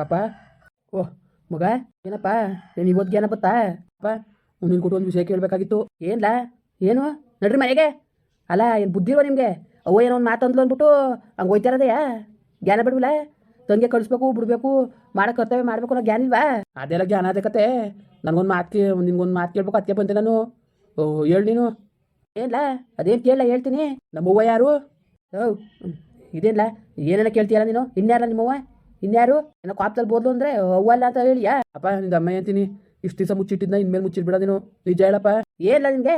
ಅಪ್ಪ? ಓ ಮಗ ಏನಪ್ಪ? ಏನು ಇವತ್ತು ಜ್ಞಾನ ಬತ್ತಾ? ಅಪ್ಪ ನಿನ್ ಕೊಟ್ಟು ಒಂದು ವಿಷಯ ಕೇಳಬೇಕಾಗಿತ್ತು. ಏನ್ಲಾ? ಏನು? ನಡ್ರಿ ಮನೆಗೆ. ಅಲ್ಲ ಏನು ಬುದ್ಧಿಲ್ವ ನಿಮಗೆ? ಅವ್ವ ಏನೋ ಒಂದು ಮಾತಂದ್ಲು ಅಂದ್ಬಿಟ್ಟು ಹಂಗೆ ಹೋಯ್ತಾರದೆಯಾ? ಜ್ಞಾನ ಬಿಡ್ವಲ್ಲ ತಂಗೆ ಕಳಿಸ್ಬೇಕು ಬಿಡಬೇಕು ಮಾಡೋ ಕರ್ತವ್ಯ ಮಾಡಬೇಕು ಅನ್ನೋ ಜ್ಞಾನ ಇಲ್ವಾ? ಅದೆಲ್ಲ ಜ್ಞಾನ ಅದೇ ಕತೆ ನನಗೊಂದು ಮಾತು ನಿಮ್ಗೊಂದು ಮಾತು ಕೇಳ್ಬೇಕು ಅದಕ್ಕೆ ಬಂದೆ ನಾನು. ಓ ಹೇಳು ನೀನು. ಏನ್ಲ? ಅದೇನು ಕೇಳಲ್ಲ ಹೇಳ್ತೀನಿ. ನಮ್ಮವ್ವ ಯಾರು? ಓ ಇದೇನ್ಲ? ಏನೇನ ಕೇಳ್ತೀಯಲ್ಲ ನೀನು? ಇನ್ಯಾರಲ್ಲ ನಿಮ್ಮವ್ವ? ಇನ್ಯಾರು? ಏನೋ ಕಾಪ್ದಲ್ಲಿ ಬೋದ್ಲು ಅಂದ್ರೆ ಅವ್ವ ಅಲ್ಲ ಅಂತ ಹೇಳಿಯಾ ಅಪ್ಪ ನಿಂದ ಅಮ್ಮ ಅಂತೀನಿ ಇಷ್ಟು ದಿವಸ ಮುಚ್ಚಿಟ್ಟಿದ್ನ ಇನ್ಮೇಲೆ ಮುಚ್ಚಿಟ್ಬಿಡ ನೀನು. ನಿಜ ಹೇಳಪ್ಪ. ಏನಿಲ್ಲ ನಿನಗೆ?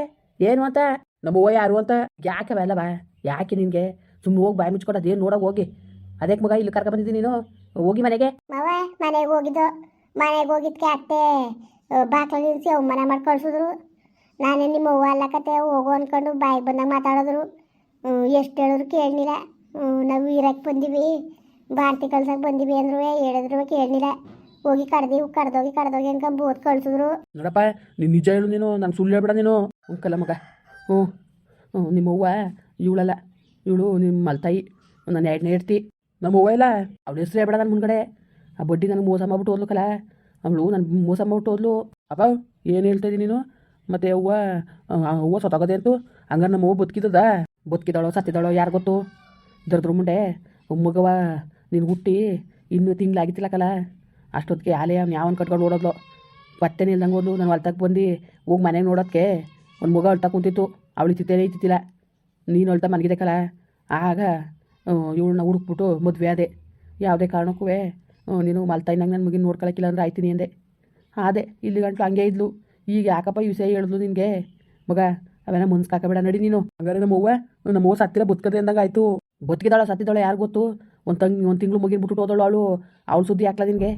ಏನು ಅಂತ? ನಮ್ಮವ್ವ ಯಾರು ಅಂತ? ಯಾಕೆ ಬಾ ಯಾಕೆ ನಿನ್ಗೆ? ಸುಮ್ಮನೆ ಹೋಗಿ ಬಾಯಿ ಮುಚ್ಕೊಂಡು ಅದೇನು ನೋಡೋಕೆ ಹೋಗಿ? ಅದಕ್ಕೆ ಮಗ ಇಲ್ಲಿ ಕರ್ಕ ಬಂದಿದ್ದೀನಿ ನೀನು? ಹೋಗಿ ಮನೆಗೆ? ಮಾವ ಮನೆಗೆ ಹೋಗಿದ್ದು. ಮನೆಗೆ ಹೋಗಿದ್ಕೆ ಅತ್ತೆ ಬಾಕ್ಲ ನಿಲ್ಸಿ ಅವಮಾನ ಮಾಡಿ ಕಳ್ಸಿದ್ರು. ನಾನೇ ನಿಮ್ಮ ಅವ್ವ ಅಲ್ಲ ಕತೆ ಹೋಗು ಅನ್ಕೊಂಡು ಬಾಯಿಗೆ ಬಂದಾಗ ಮಾತಾಡಿದ್ರು. ಎಷ್ಟು ಹೇಳಿದ್ರು ಕೇಳಲಿಲ್ಲ. ನಾವು ಇರಕ್ಕೆ ಬಂದೀವಿ. ಭಾರತಿ ಕಳ್ಸಕ್ಕೆ ಬಂದಿವಿ ಅಂದ್ರು ಹೇಳಿದ್ರು, ಕೇಳಲಿಲ್ಲ. ಹೋಗಿ ಕಡ್ದಿ ಕಡ್ದೋಗಿ ಕಡ್ದೋಗಿ ಅನ್ಕ ಬೋದ್ ಕಳ್ಸಿದ್ರು. ನೋಡಪ್ಪ, ನೀನು ನಿಜ ಹೇಳು ನೀನು, ನಂಗೆ ಸುಳ್ಳು ಹೇಳ್ಬೇಡ ನೀನು. ಕಲ ಮಗ. ಹ್ಞೂ ಹ್ಞೂ ನಿಮ್ಮವ್ವ ಇವಳಲ್ಲ. ಇವಳು ನಿಮ್ಮ ಮಲ್ತಾಯಿ, ನನ್ನ ಎರಡನೇ ಇರ್ತಿ ನಮ್ಮವ್ವ ಇಲ್ಲ, ಅವ್ಳು ಹೆಸ್ರು ಹೇಳ್ಬೇಡ ನನ್ನ ಮುಂದ್ಗಡೆ. ಆ ಬಡ್ಡಿ ನನಗೆ ಮೋಸ ಮಾಡ್ಬಿಟ್ಟು ಹೋದ್ಲು ಕಲ ಅವಳು ನನ್ನ ಮೋಸ ಮಾಡ್ಬಿಟ್ಟು ಹೋದ್ಲು. ಅಪ್ಪ, ಏನು ಹೇಳ್ತಾ ಇದ್ದೀನಿ ನೀನು? ಮತ್ತೆ ಅವ್ವ ಅವ್ವ ಸೊತ್ತಾಗದೆ ಅಂತೂ? ಹಂಗಾರೆ ನಮ್ಮವ್ವ ಬದುಕಿದ್ದದ ಬದುಕಿದಾಳೋ, ಸತ್ತಿದಾಳೋ, ಯಾರು ಗೊತ್ತು? ದರ್ದ್ರ ಮುಂಡೆ ಮಗವ ನೀನು ಹುಟ್ಟಿ ಇನ್ನೂ ತಿಂಗಳು ಕಲ ಅಷ್ಟೊತ್ತಿಗೆ ಆಲೆ ಅವ್ನು ಯಾವನ್ ಕಟ್ಕೊಂಡು ಓಡೋದ್ಲು? ಪತ್ತೆ ಇಲ್ದಂಗೆ ಹೋದ್ಲು ನಾನು ಹೊಲ್ತಕ್ಕೆ ಬಂದು, ಹೋಗಿ ಮನೆಗೆ ನೋಡೋದಕ್ಕೆ ಒಂದು ಮಗ ಅಳ್ತಾ ಕುಂತಿತ್ತು. ಅವಳು ತಿತ್ತೇನೆ ಇತ್ತಿಲ್ಲ ನೀನು ಅಳ್ತಾ ಮಲಗಿದೆಕಲ್ಲ ಆಗ ಇವಳನ್ನ ಹುಡುಕ್ಬಿಟ್ಟು ಮದುವೆ ಆದೆ. ಯಾವುದೇ ಕಾರಣಕ್ಕೂ ನೀನು ಮಲ್ತಾ ಇನ್ನಂಗೆ ನನ್ನ ಮಗಿನ ನೋಡ್ಕೊಳಕ್ಕಿಲ್ಲ ಅಂದ್ರೆ ಆಯ್ತೀನಿ ಅಂದೆ. ಅದೇ ಇಲ್ಲಿ ಗಂಟ್ಲು ಹಂಗೆ ಇದ್ಲು. ಈಗ ಯಾಕಪ್ಪ ಈ ವಿಷಯ ಹೇಳಿದ್ಲು ನಿನಗೆ? ಮಗ, ಅವೆಲ್ಲ ಮನ್ಸು ಕಾಕಬೇಡ ನಡಿ ನೀನು. ಹಂಗಾರೆ ನಮ್ಮವ್ವ ನಮ್ಮ ಸತ್ತಿರ ಬದುಕದೆ ಅಂದಂಗೆ ಆಯಿತು. ಬದುಕಿದಾಳ ಸತ್ತಿದ್ದಾಳೆ ಯಾರು ಗೊತ್ತು? ಒಂದು ತಂಗ್ ಒಂದು ತಿಂಗಳು ಮುಗಿನ ಬಿಟ್ಟು ಹೋದಳು ಅವಳು. ಅವಳು ಸುದ್ದಿ ಹಾಕ್ಲ ನಿನಗೆ?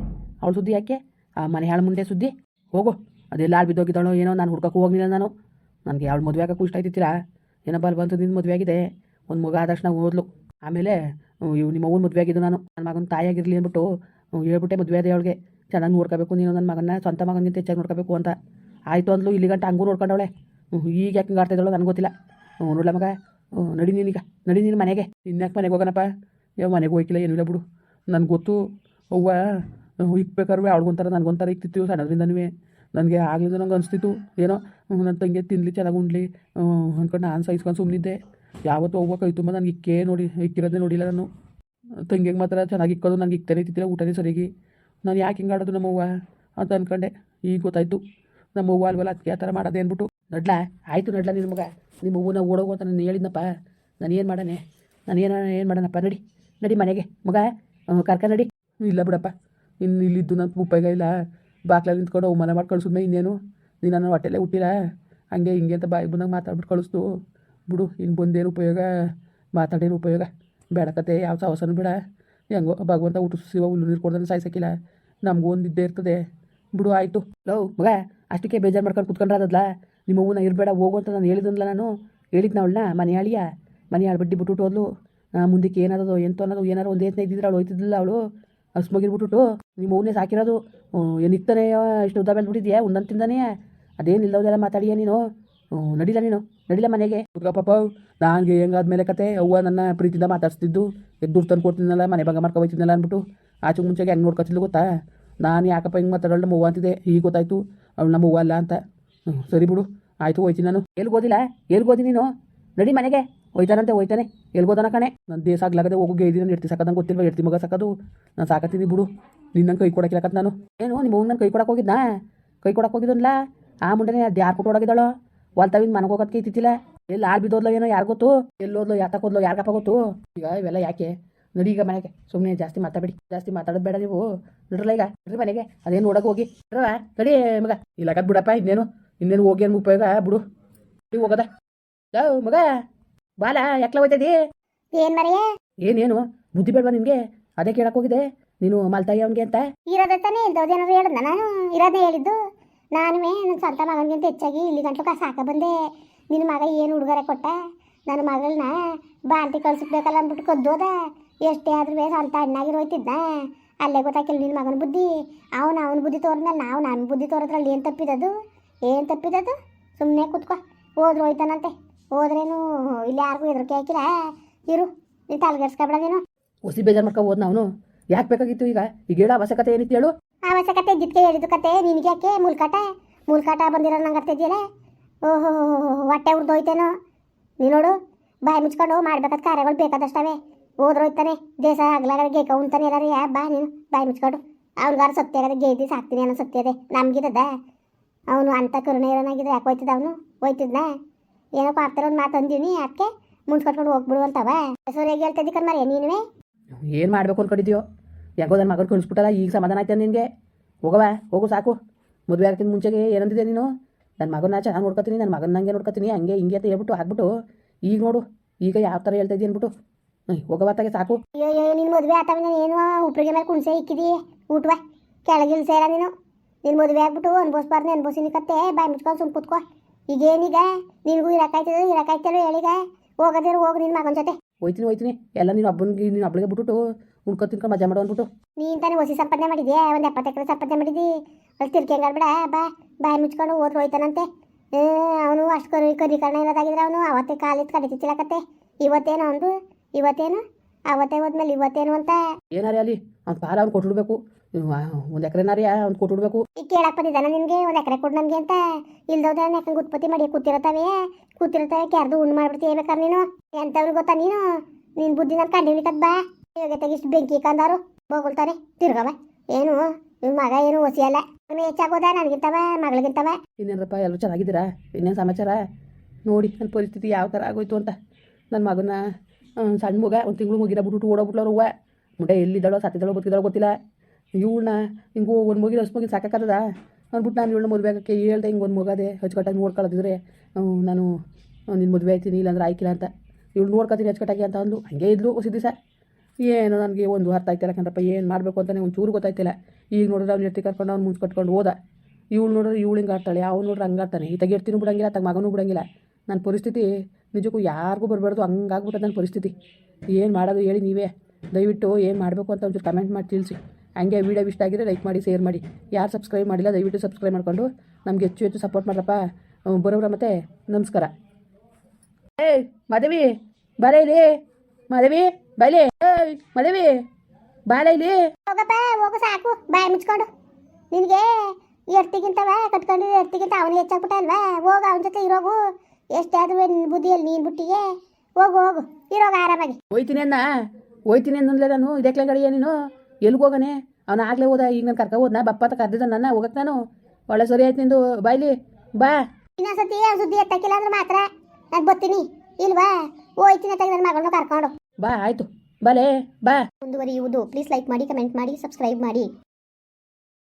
ಅವಳು ಸುದ್ದಿ ಯಾಕೆ? ಆ ಮನೆ ಹಾಳು ಮುಂದೆ ಸುದ್ದಿ? ಹೋಗು. ಅದೆಲ್ಲ ಆಳು ಬಿದ್ದೋಗಿದ್ದಾಳು ಏನೋ, ನಾನು ಹುಡ್ಕಕ್ಕೆ ಹೋಗಲಿಲ್ಲ ನಾನು. ನನಗೆ ಅವಳು ಮದುವೆ ಹಾಕೋಕ್ಕೂ ಇಷ್ಟ ಆಯ್ತಿತ್ತಿಲ್ಲ. ಏನೋ ಅಲ್ಲಿ ಬಂತು ನಿನ್ನ ಮದುವೆ ಆಗಿದೆ? ಒಂದು ಮಗ ಆದ ತಕ್ಷಣ ಓದ್ಲು. ಆಮೇಲೆ ಇವು ನಿಮ್ಮ ಅವ್ನ ಮದುವೆ ಆಗಿದ್ದು ನಾನು. ನನ್ನ ಮಗನ ತಾಯಿಯಾಗಿರಲಿ ಅಂದ್ಬಿಟ್ಟು ಹೇಳ್ಬಿಟ್ಟೆ ಮದುವೆ ಆದೆ ಅವಳಿಗೆ. ಚೆನ್ನಾಗಿ ನೋಡ್ಕೋಬೇಕು ನೀನು ನನ್ನ ಮಗನ ಸ್ವಂತ ಮಗನಿಗಿಂತ ಹೆಚ್ಚಾಗಿ ನೋಡ್ಕೋಬೇಕು ಅಂತ. ಆಯಿತು ಅಂದ್ಲು, ಇಲ್ಲಿ ಗಂಟ ಹಂಗೂ ನೋಡ್ಕೊಂಡವಳೆ. ಈಗ ಯಾಕೆ ಹಿಂಗೆ ಆಡ್ತಾ ನನಗೆ ಗೊತ್ತಿಲ್ಲ. ನೋಡ್ಲ ಮಗ? ನಡಿ ನೀನೀಗ ನಡಿ ನೀನು ಮನೆಗೆ. ಇನ್ಯಾಕೆ ಮನೆಗೆ ಹೋಗೋಣಪ್ಪ? ಯಾವ ಮನೆಗೆ ಹೋಗಿಲ್ಲ ಇಲ್ಲ ಬಿಡು. ನನಗೆ ಗೊತ್ತು ಅವ್ವ ಇಕ್ಬೇಕಾದ್ರೆ ಅವಳಿಗೊಂಥರ ನನಗೊಂಥರ ಇಕ್ತಿತ್ತು ಸಣ್ಣದ್ರಿಂದನೂ ನನಗೆ ಆಗಲಿಂದ ನಂಗೆ ಅನಿಸ್ತಿತ್ತು ಏನೋ ನನ್ನ ತಂಗಿ ತಿನ್ನಲಿ ಚೆನ್ನಾಗಿ ಹ್ಮ್, ಅಂದ್ಕೊಂಡು ನಾನು ಸಹಿಸ್ಕೊಂಡು ಸುಮ್ಮನಿದ್ದೆ ಯಾವತ್ತೂ ಅವ್ವ ಕೈ ತುಂಬ ನನಗೆ ಇಕ್ಕೇ ನೋಡಿ ಇಕ್ಕಿರೋದೇ ನೋಡಿಲ್ಲ ನಾನು. ತಂಗಿಗೆ ಮಾತ್ರ ಚೆನ್ನಾಗಿ ಇಕ್ಕೋದು ನನಗೆ ಇಕ್ತಾನೆ ಇತ್ತಿಲ್ಲ ಊಟನೇ ಸರಿಯಾಗಿ. ನಾನು ಯಾಕೆ ಹಿಂಗೆ ಆಡೋದು ನಮ್ಮವ್ವ ಅಂತ ಅಂದ್ಕೊಂಡೆ ಈಗ ಗೊತ್ತಾಯ್ತು ನಮ್ಮವ್ವ ಅಲ್ವಲ್ಲ ಅದಕ್ಕೆ ಆ ಥರ ಮಾಡೋದೇ ಅಂದ್ಬಿಟ್ಟು ನಡ್ಲಾ ಆಯಿತು ನಡ್ಲಾ ನಿನ್ನ ಮಗ. ನಿಮ್ಮ ಅವ್ವನ ಓಡೋಗು ಅಂತ ನಾನು ಹೇಳಿದ್ನಪ್ಪ. ನಾನು ಏನು ಮಾಡೋಣ ನಾನು ಏನು ಏನು ಮಾಡೋಣಪ್ಪ ನಡಿ. ನಡಿ ಮನೆಗೆ. ಮಗ ಕರ್ಕ ನಡಿ. ಇಲ್ಲ ಬಿಡಪ್ಪ. ಇನ್ನು ಇಲ್ಲಿದ್ದು ನನ್ನ ಉಪಯೋಗ ಇಲ್ಲ. ಬಾಕ್ಲಲ್ಲಿ ನಿಂತ್ಕೊಂಡು ಅವಮಾನ ಮಾಡಿ ಕಳಿಸಿದ್ಮೇ ಇನ್ನೇನು. ನೀನು ನನ್ನ ಹೊಟ್ಟೆಲ್ಲೇ ಹುಟ್ಟಿಲ್ಲ. ಹಂಗೆ ಹಿಂಗೆ ಅಂತ ಬಾಯಿ ಬಂದಾಗ ಮಾತಾಡ್ಬಿಟ್ಟು ಕಳಿಸ್ತು. ಬಿಡು ಇನ್ನು ಬಂದೇನು ಉಪಯೋಗ? ಮಾತಾಡೇನು ಉಪಯೋಗ? ಬೇಡ ಕತೆ, ಯಾವ ಸಾಹಸನೂ ಬೇಡ. ಹೆಂಗೋ ಭಗವಂತ ಊಟ ಸಿವ ಹುಲ್ಲು ನೀರು ಕೊಡ್ದಾನೆ ಸಾಯ್ಸಕ್ಕಿಲ್ಲ ನಮಗೂ ಒಂದು ಇದ್ದೇ ಇರ್ತದೆ. ಬಿಡು, ಆಯಿತು. ಲವ್ ಮಗ, ಅಷ್ಟಕ್ಕೆ ಬೇಜಾರು ಮಾಡ್ಕೊಂಡು ಕುತ್ಕೊಂಡ್ರೆ ಅದಲ್ಲ ನಿಮ್ಮ ಹೂವನ್ನ ಇರಬೇಡ, ಹೋಗು ಅಂತ ನಾನು ಹೇಳಿದ್ನಲ್ಲ ನಾನು. ಹೇಳಿದ್ನ ಅವಳನ್ನ ಮನೆ ಆಳಿಯ? ಮನೆ ಬಿಟ್ಟು ಬಿಟ್ಟು ಹೋದ್ಲು. ಮುಂದಕ್ಕೆ ಏನಾದೋ ಎಂತೋ ಅನ್ನೋದು ಏನಾರು ಒಂದು ಏತನ ಇದ್ದಿದ್ರೆ ಅವಳು ಹೋಯ್ತಿದ್ದಿಲ್ಲ ಅವಳು. ಹಸ್ಮಗಿರ್ಬಿಟ್ಟು ನಿಮ್ಮ ಅವನೇ ಸಾಕಿರೋದು. ಏನಿತ್ತಾನೆ ಇಷ್ಟು ಉದ್ದ ಬೆಳೆದ್ಬಿಟ್ಟಿದ್ಯಾ ಒಂದೊಂದು ತಿಂದಾನೆ ಅದೇನಿಲ್ಲದೆಲ್ಲ ಮಾತಾಡಿಯ ನೀನು? ನಡಿಲ್ಲ ನೀನು. ನಡಿಲ್ಲ ಮನೆಗೆ. ಪಾಪ, ನನಗೆ ಹೆಂಗಾದ್ಮೇಲೆ ಕತೆ? ಅವ್ವ ನನ್ನ ಪ್ರೀತಿಯಿಂದ ಮಾತಾಡ್ಸ್ತಿದ್ದು. ದುಡ್ಡು ತಂದು ಕೊಡ್ತಿದ್ನಲ್ಲ, ಮನೆ ಭಾಗ ಮಾಡ್ಕೊ ಹೋಯ್ತಿದ್ನಲ್ಲ ಅಂದ್ಬಿಟ್ಟು. ಆಚೆ ಮುಂಚೆಗೆ ಹೆಂಗೆ ನೋಡ್ಕೊತಿದ್ಲು ಗೊತ್ತಾ? ನಾನು ಯಾಕಪ್ಪ ಹಿಂಗೆ ಮಾತಾಡೋಳು? ನಮ್ಮ ಅಂತಿದ್ದೆ. ಈಗ ಗೊತ್ತಾಯ್ತು. ಅವಳು ನಮ್ಮ ಅವ್ವ ಅಲ್ಲ ಅಂತ. ಸರಿ ಬಿಡು. ಆಯಿತು, ಹೋಯ್ತೀನಿ ನಾನು. ಎಲ್ಲಿ ಓದಿಲ್ಲ? ಎಲ್ಲಿಗೆ ಓದಿ ನೀನು? ನಡಿ ಮನೆಗೆ. ಹೋಯ್ತಾನಂತೆ, ಹೋಯ್ತಾನೆ. ಎಲ್ಗೋದನ ಕಣೆ? ನನ್ನ ದೇಶ ಆಗ್ಲಾಗದೆ ಹೋಗು ಗೇದಿ ನಾನು ಎಡ್ತಿ ಸಾಕದಂಗೆ ಗೊತ್ತಿಲ್ವ? ಎಡ್ತಿ ಮಗ ಸಾಕೋದು. ನಾನು ಸಾಕತ್ತೀನಿ ಬಿಡು. ನಿನ್ನಂಗೆ ಕೈ ಕೊಡಕ್ಕಿಲ್ಲಕತ್ ನಾನು. ಏನು, ನಿಮ್ಮ ಅವ್ನ ಕೈ ಕೊಡಕ್ಕೆ ಹೋಗಿದ್ನಾ? ಕೈ ಕೊಡಕ್ಕೆ ಹೋಗಿದ್ದಲ್ಲ ಆ ಮುಂಡೆನೇ ಅದು ಯಾರು ಕೊಟ್ಟು ಹೋಗಿದ್ದಾಳೋ? ಹೊಲ್ತಾವಿಂದ ಮನೆಗೆ ಹೋಗೋದಕ್ಕೆ ಇತ್ತಿಲ್ಲ ಎಲ್ಲಿ ಆಳ್ ಬಿದ್ದೋದ್ಲೋ ಏನೋ ಯಾರು ಗೊತ್ತು? ಎಲ್ಲೋದ್ಲೋ ಯಾತಕ್ಕೆ ಹೋದ್ಲೋ ಯಾರಿಗಪ್ಪ ಗೊತ್ತು? ಈಗ ಇವೆಲ್ಲ ಯಾಕೆ? ನಡಿ ಈಗ ಮನೆಗೆ. ಸುಮ್ಮನೆ ಜಾಸ್ತಿ ಮಾತಾಡಬೇಡಿ. ಜಾಸ್ತಿ ಮಾತಾಡೋದು ಬೇಡ ನೀವು. ನಡ್ರಲ್ಲ ಈಗ. ನಡ್ರಿ ಮನೆಗೆ. ಅದೇನು ನೋಡಕ್ಕೆ ಹೋಗಿ. ನಡ್ರವ? ನಡಿ ಮಗ. ಇಲ್ಲಾಗದ್ ಬಿಡಪ್ಪ ಇನ್ನೇನು. ಇನ್ನೇನು ಹೋಗಿ ಏನು ಉಪಯೋಗ? ಬಿಡು. ಹೋಗದ. ಮಗ. ಬಾಲ ಯಾಕ್ಲ ಹೋಯ್ತದಿ ಏನ್ ಮರೆಯೇ ಏನೇನು ಬುದ್ಧಿ ಬೇಡವಾ ನಿಮ್ಗೆ ಅದೇ ಕೇಳಕ್ ಹೋಗಿದೆ ನೀನು ಮಲ್ತಾಯಿ ಅವನ್ಗೆ ಅಂತ? ಇರೋದೇ ತಾನೇ ಇಲ್ದೋದೇನಾದ್ರು ಹೇಳಿದ್ನ? ನಾನು ಇರೋದೇ ಹೇಳಿದ್ದು ನಾನುವೇ ನನ್ನ ಸ್ವಂತ ಮಗನಿಗಿಂತ ಹೆಚ್ಚಾಗಿ ಇಲ್ಲಿ ಗಂಟ್ಲು ಕಾಸು ಸಾಕ ಬಂದೆ. ನಿನ್ನ ಮಗ ಏನು ಉಡುಗೊರೆ ಕೊಟ್ಟ? ನನ್ನ ಮಗಳನ್ನ ಬಾಂತಿ ಕಳ್ಸಿಕ್ಬೇಕಲ್ಲ ಅಂದ್ಬಿಟ್ಟು ಕದ್ದೋದ? ಎಷ್ಟೇ ಆದ್ರೂ ಸ್ವಂತ ಅಣ್ಣಾಗಿರೋಯ್ತಿದ್ನ ಅಲ್ಲೇ ಗೊತ್ತಾಕಿಲ್ಲ ನಿನ್ನ ಮಗನ ಬುದ್ಧಿ. ಅವನು ಅವನ ಬುದ್ಧಿ ತೋರಿದ್ಮೇಲೆ ನಾವು ನನ್ನ ಬುದ್ಧಿ ತೋರಿದ್ರಲ್ಲಿ ಏನು ತಪ್ಪಿದದು ಏನು ತಪ್ಪಿದದು ಸುಮ್ಮನೆ ಕೂತ್ಕೋ. ಹೋದ್ರು ಹೋಯ್ತಾನಂತೆ. ಹೋದ್ರೇನು ಇಲ್ಲಿ ಯಾರಿಗೂ ಹೆದರಿಕೆ ಹಾಕಿಲ್ಲ? ಇರು ನೀನು ತಲೆಗೆಡ್ಸ್ಕೊಬೇಡ ನೀನು. ಹೊಸಿ ಬೇಜಾರು ಮಾಡ್ಕೊ ಹೋದ್ನ ಅವನು ಯಾಕೆ ಬೇಕಾಗಿತ್ತು ಈಗ? ಈಗ ಹೇಳೋ ಅವಶ್ಯಕತೆ ಏನಿತ್ತು ಹೇಳು. ಅವಶ್ಯಕತೆ ಇದ್ದಿದ್ಕೆ ಹೇಳಿದ್ದು ಕತೆ ನಿನಗೆ ಯಾಕೆ ಮುಲ್ಕಾಟ? ಮುಲ್ಕಾಟ ಬಂದಿರೋ ನಂಗೆ ಅರ್ತಿದ್ಯಲ್ಲ ಓಹೋ ಹೊಟ್ಟೆ ಉರ್ದೋಯ್ತೇನೋ ನೀನು ನೋಡು ಬಾಯಿ ಮುಚ್ಕೊಂಡು ಮಾಡ್ಬೇಕಾದ ಕಾರ್ಯಗಳು ಬೇಕಾದಷ್ಟವೆ. ಹೋದ್ರೋಯ್ತಾನೆ ದೇಶ ಆಗ್ಲಾಗ ಗೇಕ ಉಣ್ತಾನೆ ಎಲ್ಲಾರು ಯಾ ಬಾ ನೀನು ಬಾಯಿ ಮುಚ್ಕೊಂಡು. ಅವ್ನಿಗಾರು ಸತ್ಯ ಆಗದೆ ಗೇದಿ ಸಾಕ್ತೀನಿ ಅನ್ನೋ ಸತ್ಯದೆ ನಮ್ಗಿದದ. ಅವನು ಅಂತ ಕರುಣೆ ಇರೋನಾಗಿದ್ರೆ ಯಾಕೆ ಹೋಯ್ತಿದ್ದ ಅವನು? ಹೋಯ್ತಿದ್ನ? ಏನೋ ಪಾಪ್ತಾರ ಒಂದು ಮಾತು ಅಂದೀನಿ ಅದಕ್ಕೆ ಮುಂಚ್ಕೊಟ್ಕೊಂಡು ಹೋಗ್ಬಿಡು ಅಂತವ. ಸರಿಯಾಗಿ ಹೇಳ್ತಿದ್ದಿ ಕಣ್ಮರೆ ನೀನುವೆ? ಏನು ಮಾಡಬೇಕು ಅನ್ಕೊಂಡಿದ್ಯೋ? ಯಾಕೋ ನನ್ನ ಮಗನ ಕಳಿಸ್ಬಿಟ್ಟಲ್ಲ ಈಗ ಸಮಾಧಾನ ಆಯ್ತಾ ನಿನಗೆ? ಹೋಗವ ಹೋಗು ಸಾಕು. ಮದುವೆ ಆಗ್ತೀನಿ ಮುಂಚೆಗೆ ಏನಂದಿದೆ ನೀನು? ನನ್ನ ಮಗನ ಚೆನ್ನಾಗಿ ನೋಡ್ಕೊತೀನಿ ನನ್ನ ಮಗನ ನಂಗೆ ನೋಡ್ಕೊತೀನಿ ಹಂಗೆ ಹಿಂಗೆ ಅಂತ ಹೇಳ್ಬಿಟ್ಟು ಆಗ್ಬಿಟ್ಟು ಈಗ ನೋಡು ಈಗ ಯಾವ ಥರ ಹೇಳ್ತಾ ಇದ್ದೀನಿ ಅಂದ್ಬಿಟ್ಟು ಹ್ಞೂ ಹೋಗವತ್ತಾಗೆ ಸಾಕು. ಅಯ್ಯೋ ಅಯ್ಯೋ ನಿನ್ನ ಮದುವೆ ಆತವ ಏನು ಉಪ್ರಿಗೆ ಮೇಲೆ ಕುಣ್ಸೆ ಇಕ್ಕಿದಿ? ಊಟವ ಕೆಳಗಿಲ್ ಸೇರ ನೀನು? ನಿನ್ನ ಮದುವೆ ಆಗ್ಬಿಟ್ಟು ಅನ್ಬೋಸ್ಬಾರ್ದು ಅನ್ಬೋಸಿನಿ ಕತ್ತೆ ಬಾಯಿ ಮುಚ್ಕೊಂಡು ಸುಮ್ ಕೂತ್ಕೋ. ಈಗೇನೀಗ? ನಿನಗೂ ಇರಕಾಯ್ತದ ಇರಕಾಯ್ತಲ್ಲ ಹೇಳಿಗ? ಹೋಗದಿರು ಹೋಗಿ ನಿನ್ನ ಮಗನ ಜೊತೆ. ಹೋಯ್ತೀನಿ ಹೋಯ್ತೀನಿ. ಎಲ್ಲ ನೀನು ಹಬ್ಬನಿಗೆ ನೀನು ಹಬ್ಬಳಿಗೆ ಬಿಟ್ಬಿಟ್ಟು ಉಣ್ಕೊ ತಿನ್ಕೊಂಡು ಮಜಾ ಮಾಡೋ ಅಂದ್ಬಿಟ್ಟು ನೀನ್ ತಾನೆ ಹೊಸಿ ಸಂಪಾದನೆ ಮಾಡಿದ್ಯಾ? ಒಂದು ಎಪ್ಪತ್ತು ಎಕರೆ ಸಂಪಾದನೆ ಮಾಡಿದಿ. ಅಲ್ಲಿ ತಿರ್ಕೆಂಗಾಡ್ಬೇಡ ಬಾ. ಬಾಯಿ ಮುಚ್ಕೊಂಡು ಓದ್ ಹೋಯ್ತಾನಂತೆ. ಅವನು ಅಷ್ಟು ಕರಿ ಕರಿಕರಣ ಇರೋದಾಗಿದ್ರೆ ಅವನು ಅವತ್ತೇ ಕಾಲಿತ್ತು ಕಡೆ ಕತ್ತೆ ಇವತ್ತೇನು ಅವನು ಇವತ್ತೇನು? ಅವತ್ತೇ ಹೋದ್ಮೇಲೆ ಇವತ್ತೇನು ಅಂತ. ಏನಾರೇ ಅಲ್ಲಿ? ಅವ್ನ ಪಾಲ ಅವ್ನು ಕೊಟ್ಬಿಡ್ಬೇಕು. ಒಂದು ಒಂದ್ ಕೊಟ್ಟು ಬಿಡ್ಬೇಕು ಈಗ ಕೇಳಕ್ ಬಂದಿದ್ದಾನ ನಿನ್ಗೆ? ಒಂದು ಎಕರೆ ಕೊಡು ನನಗೆ ಅಂತ? ಇಲ್ದೋದ್ರೆ ಯಾಕಂಗೆ ಉತ್ಪತ್ತಿ ಮಾಡಿ ಕೂತಿರತಾವೆ ಕೂತಿರ್ತಾವೆ ಕ್ಯಾರ್ದು ಉಣ್ಣು ಮಾಡ್ಬಿಡ್ತೀವಿ ಬೇಕಾದ್ರೆ ನೀನು? ಎಂತವ್ರು ಗೊತ್ತಾ ನೀನು? ನಿನ್ ಬುದ್ಧಿ ನಾನು ಕಂಡಿನಿ ಕದ್ ಬಾ. ಇವಾಗ ತೆಗಿಷ್ಟು ಬೆಂಕಿ ಕಂದಾರು. ಬೋಗುಳ್ತಾರೆ ತಿರ್ಗವ ಏನು? ನಿಮ್ಮ ಮಗ ಏನು ಒಸಿಯಲ್ಲ ಅವನು ಹೆಚ್ಚಾಗೋದ ನನ್ಗಿಂತವ ಮಗಳಿಗಿಂತವ? ಇನ್ನೇನಪ್ಪ ಎಲ್ಲರೂ ಚೆನ್ನಾಗಿದ್ದೀರಾ? ಇನ್ನೇನು ಸಮಾಚಾರ? ನೋಡಿ ನನ್ನ ಪರಿಸ್ಥಿತಿ ಯಾವ ಥರ ಆಗೋಯ್ತು ಅಂತ. ನನ್ನ ಮಗನ ಸಣ್ಣ ಮಗ ಒಂದು ತಿಂಗಳು ಮುಗಿದ ಬಿಟ್ಬಿಟ್ಟು ಓಡೋಗ್ಬಿಟ್ಲವ್ರು ಹೂವ ಮುಂಡೆ ಎಲ್ಲಿದ್ದಾಳೋ ಸತ್ತಿದ್ದಾಳೋ ಬದುಕಿದ್ದಾಳೋ ಗೊತ್ತಿಲ್ಲ. ಇವಳನ್ನ ಹಿಂಗೆ ಒಂದು ಮುಗಿದ ಹಸು ಮುಗಿದ ಸಾಕಾಗದ ಅಂದ್ಬಿಟ್ಟು ನಾನು ಇವಳನ್ನ ಮದುವೆ ಆಗೋಕ್ಕೆ ಹೇಳ್ದೆ, ಹಿಂಗೆ ಒಂದು ಮಗದೆ ಹಚ್ಕಟ್ಟಾಗಿ ನೋಡ್ಕೊಳ್ಳೋದಿದ್ರೆ ನಾನು ನಿನ್ನ ಮದುವೆ ಆಯ್ತೀನಿ ಇಲ್ಲಾಂದ್ರೆ ಆಯ್ಕಿಲ್ಲ ಅಂತ. ಇವಳು ನೋಡ್ಕೊತೀನಿ ಹಚ್ಕಟ್ಟಾಗಿ ಅಂತ ಅಂದ್ಲು. ಹಂಗೆ ಇದ್ಲು ಸಿದ್ದಿ ದಿವಸ. ಏನು ನನಗೆ ಒಂದು ಅರ್ಥ ಆಯ್ತಿಲ್ಲ ಕಣಪ್ಪ ಏನು ಮಾಡಬೇಕು ಅಂತಲೇ ಒಂದು ಚೂರು ಗೊತ್ತಾಯ್ತಿಲ್ಲ. ಈಗ ನೋಡಿದ್ರೆ ಅವ್ನು ಎತ್ತಿ ಕರ್ಕೊಂಡು ಅವ್ನು ಮುಂಚೆ ಕಟ್ಕೊಂಡು ಹೋದ. ಇವಳು ನೋಡಿದ್ರೆ ಇವಳು ಹಿಂಗೆ ಆಡ್ತಾಳೆ, ಅವ್ನು ನೋಡ್ರೆ ಹಂಗೆ ಆಡ್ತಾನೆ. ಈ ತೆಗೆಡ್ತೀನಿ ಬಿಡಂಗಿಲ್ಲ ತಗ ಮಗನೂ ಬಿಡಂಗಿಲ್ಲ. ನನ್ನ ಪರಿಸ್ಥಿತಿ ನಿಜಕ್ಕೂ ಯಾರಿಗೂ ಬರಬಾರ್ದು, ಹಂಗಾಗ್ಬಿಟ್ಟದ ನನ್ನ ಪರಿಸ್ಥಿತಿ. ಏನು ಮಾಡೋದು ಹೇಳಿ ನೀವೇ. ದಯವಿಟ್ಟು ಏನು ಮಾಡಬೇಕು ಅಂತ ಒಂಚೂರು ಕಮೆಂಟ್ ಮಾಡಿ ತಿಳಿಸಿ. ಹಂಗೆ ವೀಡಿಯೋ ಇಷ್ಟ ಆಗಿದ್ರೆ ಲೈಕ್ ಮಾಡಿ ಶೇರ್ ಮಾಡಿ. ಯಾರು ಸಬ್ಸ್ಕ್ರೈಬ್ ಮಾಡಿಲ್ಲ ದಯವಿಟ್ಟು ಸಬ್ಸ್ಕ್ರೈಬ್ ಮಾಡಿಕೊಂಡು. ನಮ್ಗೆ ಹೆಚ್ಚು ಹೆಚ್ಚು ಸಪೋರ್ಟ್ ಮಾಡ್ರಪ್ಪ. ಬರೋಬ್ರ ಮತ್ತೆ. ನಮಸ್ಕಾರ. ಏಯ್ ಮದವಿ ಬರೇಲಿ ಮದವಿ ಬೈಲಿ ಏಯ್ ಮದವಿ ಬಾಲ ಇಲ್ಲಿ. ಹೋಗಪ್ಪ ಹೋಗು ಸಾಕು. ಬಾಯಿ ಮುಚ್ಕೊಂಡು. ನಿನಗೆ ಎರ್ತಿಗಿಂತವ ಕಟ್ಕೊಂಡು ಎರ್ತಿಗಿಂತ ಅವನು ಹೆಚ್ಚಾಗ್ಬಿಟ್ಟ ಅಲ್ವಾ? ಹೋಗು ಅವನ ಜೊತೆ ಇರೋಗು. ಎಷ್ಟಾದ್ರೂ ನಿನ್ನ ಬುದ್ಧಿಯಲ್ಲಿ ನೀನು ಬುಟ್ಟಿಗೆ. ಹೋಗು ಹೋಗು. ಇರೋಗ ಆರಾಮಾಗಿ. ಹೋಯ್ತೀನಿ ಅಣ್ಣ. ಹೋಯ್ತೀನಿ ಅನ್ನಲೇ ನಾನು. ಇದಕ್ಕೆ ಗಡಿಯ ನೀನು? ಎಲ್ಲಿಗೆ ಹೋಗನೆ? ಅವನು ಆಗ್ಲೇ ಹೋದ ಈಗ ನಾನು ಕರ್ಕೊ ಹೋದ್ನ? ಬಪ್ಪ ಅಂತ ಕರೆದಿದ್ದ ನನ್ನ ಹೋಗಕ್ಕೆ ನಾನು? ಒಳ್ಳೆ ಸರಿ ಆಯ್ತು ನಿಂದು. ಬಾಯ್ಲಿ ಬಾ. ಇನ್ನೊಂದ್ಸತಿ ಸುದ್ದಿ ಎತ್ತಕ್ಕಿಲ್ಲ ಅಂದ್ರೆ ಮಾತ್ರ. ನಾನು ಬರ್ತೀನಿ. ಇಲ್ವಾ? ಹೋಯ್ತೀನಿ ಅಂತ ನನ್ನ ಮಗಳನ್ನ ಕರ್ಕೊಂಡು. ಬಾ ಆಯ್ತು. ಬಲೆ ಬಾ. ಮುಂದುವರಿಯುವುದು. ಪ್ಲೀಸ್ ಲೈಕ್ ಮಾಡಿ ಕಮೆಂಟ್ ಮಾಡಿ ಸಬ್ಸ್ಕ್ರೈಬ್ ಮಾಡಿ.